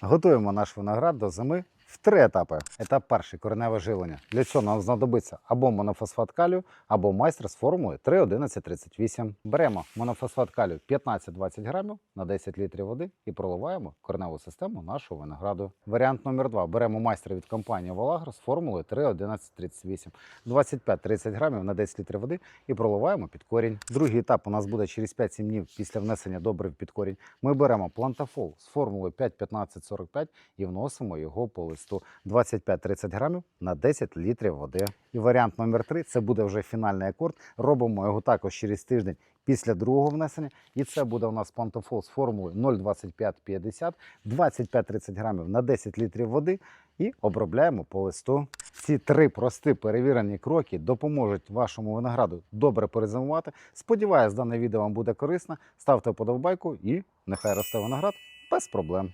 Готуємо наш виноград до зими в три етапи. Етап перший кореневе живлення. Для цього нам знадобиться або монофосфат калію, або майстер з формулою 3,1138. Беремо монофосфат калію 15-20 грамів на 10 літрів води і проливаємо кореневу систему нашого винограду. Варіант номер два. Беремо майстра від компанії Волагро з формулою 3,1138. 25-30 грамів на 10 літрів води і проливаємо під корінь. Другий етап у нас буде через 5-7 днів після внесення добрив під корінь. Ми беремо плантафол з формулою 5-15-45 і вносимо його по 25-30 грамів на 10 літрів води. І варіант номер 3 це буде вже фінальний акорд. Робимо його також через тиждень після другого внесення. І це буде у нас плантафол з формулою 0,25-50, 25-30 грамів на 10 літрів води і обробляємо по листу. Ці три прості перевірені кроки допоможуть вашому винограду добре перезимувати. Сподіваюсь, дане відео вам буде корисно. Ставте вподобайку і нехай росте виноград без проблем.